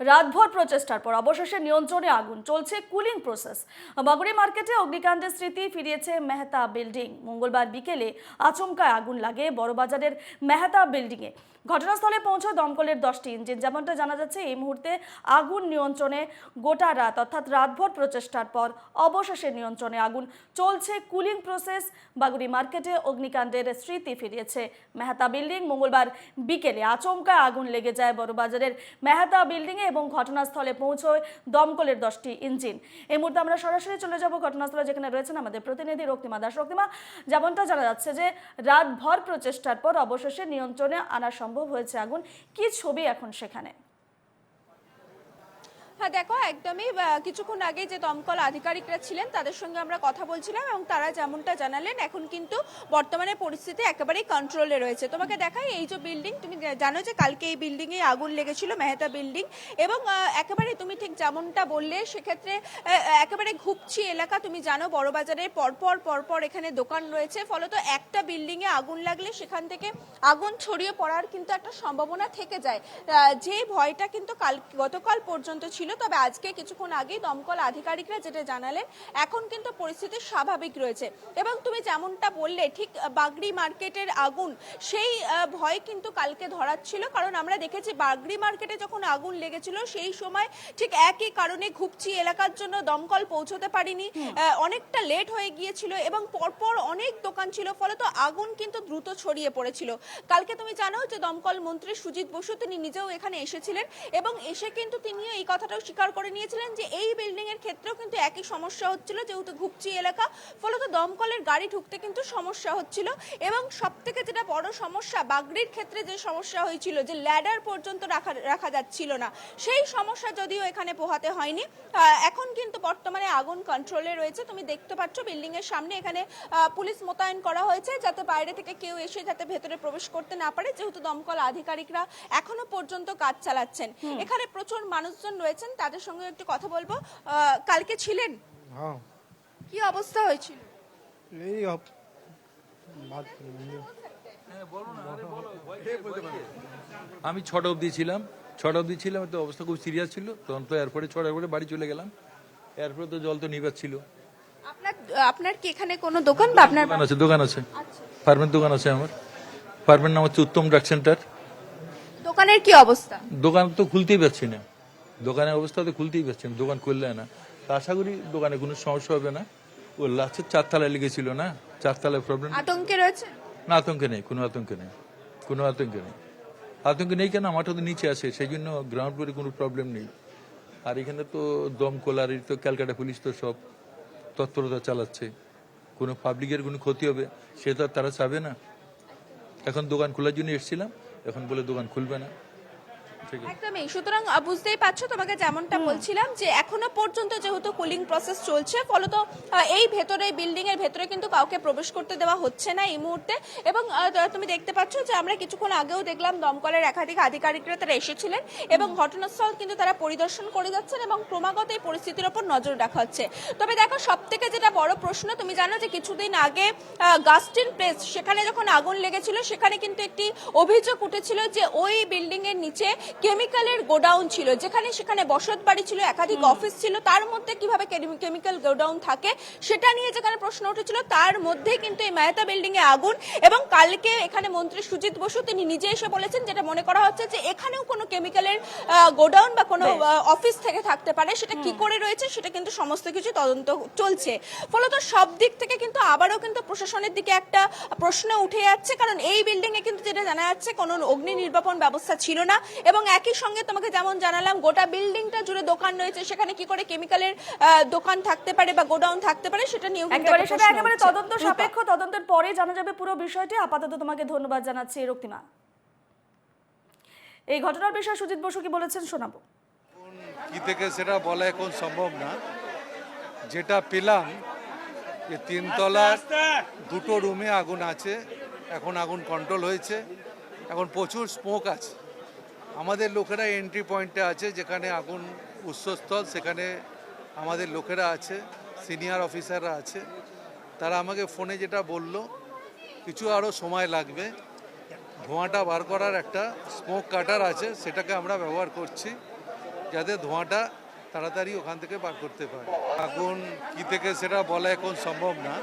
রাতভর প্রচেষ্টার পর অবশেষে নিয়ন্ত্রণে আগুন চলছে কুলিং প্রসেস বাগুড়ি মার্কেটে অগ্নিকাণ্ডের স্মৃতি ফিরিয়েছে মেহতা বিল্ডিং। মঙ্গলবার বিকেলে আচমকায় আগুন লাগে বড়বাজারের মেহতা বিল্ডিংয়ে ঘটনাস্থলে পৌঁছয় দমকলের দশটি ইঞ্জিন, যেমনটা জানা যাচ্ছে, এই মুহূর্তে আগুন নিয়ন্ত্রণে গোটা রাত, অর্থাৎ রাতভর প্রচেষ্টার পর অবশেষে নিয়ন্ত্রণে আগুন চলছে কুলিং প্রসেস বাগুড়ি মার্কেটে অগ্নিকাণ্ডের স্মৃতি ফিরিয়েছে মেহতা বিল্ডিং। মঙ্গলবার বিকেলে আচমকা আগুন লেগে যায় বড়বাজারের মেহতা বিল্ডিংয়ে এবং ঘটনাস্থলে পৌঁছয় দমকলের দশটি ইঞ্জিন। এই মুহূর্তে আমরা সরাসরি চলে যাব ঘটনাস্থলে যেখানে রয়েছেন আমাদের প্রতিনিধি রক্তিমা দাস। রক্তিমা, যেমনটা জানা যাচ্ছে যে রাতভর প্রচেষ্টার পর অবশেষে নিয়ন্ত্রণে আনা সম্ভব হয়েছে আগুন। কি ছবি এখন সেখানে? হ্যাঁ দেখো, একদমই কিছুক্ষণ আগে যে দমকল আধিকারিকরা ছিলেন, তাদের সঙ্গে আমরা কথা বলছিলাম এবং তারা যেমনটা জানালেন, এখন কিন্তু বর্তমানে পরিস্থিতি একেবারেই কন্ট্রোলে রয়েছে। তোমাকে দেখাই, এই যে বিল্ডিং তুমি জানো যে কালকে এই বিল্ডিং এ আগুন লেগেছিল, মেহতা বিল্ডিং এবং একেবারে তুমি ঠিক যেমনটা বললে, সেক্ষেত্রে একেবারে ঘুপছি এলাকা, তুমি জানো বড়বাজারের পরপর পরপর এখানে দোকান রয়েছে, ফলত একটা বিল্ডিং এ আগুন লাগলে সেখান থেকে আগুন ছড়িয়ে পড়ার কিন্তু একটা সম্ভাবনা থেকে যায়। যে ভয়টা কিন্তু কাল, গতকাল পর্যন্ত ছিল তবে আজকে কিছুক্ষণ আগেই দমকল আধিকারিকরা যেটা জানালেন এখন কিন্তু পরিস্থিতি স্বাভাবিক রয়েছে। এবং তুমি যেমনটা বললে ঠিক বাগড়ি মার্কেটের আগুন সেই ভয় কিন্তু কালকে ধরাচ্ছিল। কারণ আমরা দেখেছি বাগড়ি মার্কেটে যখন আগুন লেগেছিল সেই সময় ঠিক একই কারণে ঘুপচি এলাকার জন্য দমকল পৌঁছতে পারিনি। অনেকটা লেট হয়ে গিয়েছিল এবং পরপর অনেক দোকান ছিল ফলে তো আগুন কিন্তু দ্রুত ছড়িয়ে পড়েছিল। কালকে তুমি জানো যে দমকল মন্ত্রী সুজিত বসু তিনি নিজেও এখানে এসেছিলেন এবং এসে কিন্তু তিনিও এই কথাটাও স্বীকার করে নিয়েছিলেন যে এই বিল্ডিং এর ক্ষেত্রেও কিন্তু একই সমস্যা হচ্ছিল যেহেতু ঘুপচি এলাকা। ফলত দমকলের গাড়ি ঢুকতে কিন্তু সমস্যা হচ্ছিল এবং সব থেকে যেটা বড় সমস্যা বাগড়ির ক্ষেত্রে যে সমস্যা হয়েছিল যে ল্যাডার পর্যন্ত রাখা রাখা যাচ্ছিল না সেই সমস্যা যদিও এখানে পোহাতে হয়নি। এখন কিন্তু বর্তমানে আগুন কন্ট্রোলে রয়েছে। তুমি দেখতে পাচ্ছ বিল্ডিং এর সামনে এখানে পুলিশ মোতায়েন করা হয়েছে যাতে বাইরে থেকে কেউ এসে যাতে ভেতরে প্রবেশ করতে না পারে যেহেতু দমকল আধিকারিকরা এখনও পর্যন্ত কাজ চালাচ্ছেন। এখানে প্রচুর মানুষজন আছেন তাদের সঙ্গে একটু কথা বলব। কালকে ছিলেন? হ্যাঁ। কি অবস্থা হয়েছিল? এই আমি ছটা অবধি ছিলাম। ছটা অবধি ছিলাম তো অবস্থা খুব সিরিয়াস ছিল। তখন তো এয়ারপোর্টে ছটা করে বাড়ি চলে গেলাম। এয়ারপোর্টে তো জল তো নিবাচ্ছিল আপনার আপনার কি এখানে কোনো দোকান বা আপনার দোকান আছে দোকান আছে। আচ্ছা। ফার্মের দোকান আছে আমার। ফার্মের নাম হচ্ছে উত্তম ড্রাগ সেন্টার। দোকানের কি অবস্থা? দোকান তো খুলতেই পারছি না। দোকানের অবস্থা তো খুলতেই পারছেন দোকান খুললে না। তা আশা করি দোকানে কোনো সমস্যা হবে না। ও লাস্টে চারতলায় লেগেছিল না? চারতলায় প্রবলেম আতঙ্কে রয়েছে? না আতঙ্কে নেই কোনো আতঙ্কে নেই কোনো আতঙ্কে নেই। আতঙ্কে নেই কেন? আমারটা তো নিচে আছে সেই জন্য গ্রাউন্ড ফ্লোরে কোনো প্রবলেম নেই। আর এখানে তো দমকল আর তো ক্যালকাটা পুলিশ তো সব তৎপরতা চালাচ্ছে। কোনো পাবলিকের কোনো ক্ষতি হবে সে তো আর তারা চাবে না। এখন দোকান খোলার জন্য এসেছিলাম এখন বলে দোকান খুলবে না। একদমই। সুতরাং বুঝতেই পারছ তোমাকে যেমনটা বলছিলাম যে এখনও পর্যন্ত যেহেতু কুলিং প্রসেস চলছে ফলত এই ভেতরে বিল্ডিং এর ভেতরে কিন্তু কাউকে প্রবেশ করতে দেওয়া হচ্ছে না এই মুহূর্তে। এবং তুমি দেখতে পাচ্ছ যে আমরা কিছুক্ষণ আগেও দেখলাম দমকলের একাধিক আধিকারিকরা তারা এসেছিলেন এবং ঘটনাস্থল কিন্তু তারা পরিদর্শন করে যাচ্ছেন এবং ক্রমাগত এই পরিস্থিতির ওপর নজর রাখা হচ্ছে। তবে দেখো সব থেকে যেটা বড় প্রশ্ন তুমি জানো যে কিছুদিন আগে গাস্টিন প্লেস সেখানে যখন আগুন লেগেছিল সেখানে কিন্তু একটি অভিযোগ উঠেছিল যে ওই বিল্ডিং এর নিচে কেমিক্যালের গোডাউন ছিল যেখানে সেখানে বসত বাড়ি ছিল একাধিক অফিস ছিল তার মধ্যে কীভাবে কেমিক্যাল গোডাউন থাকে সেটা নিয়ে যেখানে প্রশ্ন উঠেছিল তার মধ্যে কিন্তু এই মায়াতা বিল্ডিং এ আগুন এবং কালকে এখানে মন্ত্রী সুজিত বসু তিনি নিজে এসে বলেছেন যেটা মনে করা হচ্ছে যে এখানেও কোনো কেমিক্যালের গোডাউন বা কোনো অফিস থেকে থাকতে পারে সেটা কি করে রয়েছে সেটা কিন্তু সমস্ত কিছু তদন্ত চলছে। ফলত সব দিক থেকে কিন্তু আবারও কিন্তু প্রশাসনের দিকে একটা প্রশ্ন উঠে যাচ্ছে কারণ এই বিল্ডিং এ কিন্তু যেটা জানা যাচ্ছে কোনো অগ্নি নির্বাপন ব্যবস্থা ছিল না এবং একই সঙ্গে তোমাকে যেমন জানালাম গোটা বিল্ডিংটা জুড়ে দোকান রয়েছে। সেখানে কি করে কেমিক্যালের দোকান থাকতে পারে বা গোডাউন থাকতে পারে সেটা নিয়েও একেবারে সেটা একেবারে তদন্ত সাপেক্ষ তদন্তের পরে জানা যাবে পুরো বিষয়টি। আপাতত তোমাকে ধন্যবাদ জানাচ্ছি রক্তিমা। এই ঘটনার বিষয়ে সুজিত বসু কি বলেছেন শোনাবো। কি থেকে সেটা বলা এখন সম্ভব না। যেটা পেলাম যে তিনতলা দুটো রুমে আগুন আছে। এখন আগুন কন্ট্রোল হয়েছে। এখন প্রচুর স্মোক আছে। আমাদের লোকেরা এন্ট্রি পয়েন্টে আছে, যেখানে আগুন উৎসস্থল, সেখানে আমাদের লোকেরা আছে সিনিয়র অফিসাররা আছে। তারা আমাকে ফোনে যেটা বলল, কিছু আরও সময় লাগবে। ধোঁয়াটা বার করার একটা স্মোক কাটার আছে, সেটাকে আমরা ব্যবহার করছি, যাতে ধোঁয়াটা তাড়াতাড়ি ওখান থেকে বার করতে পারে। আগুন কী থেকে সেটা বলা এখন সম্ভব না।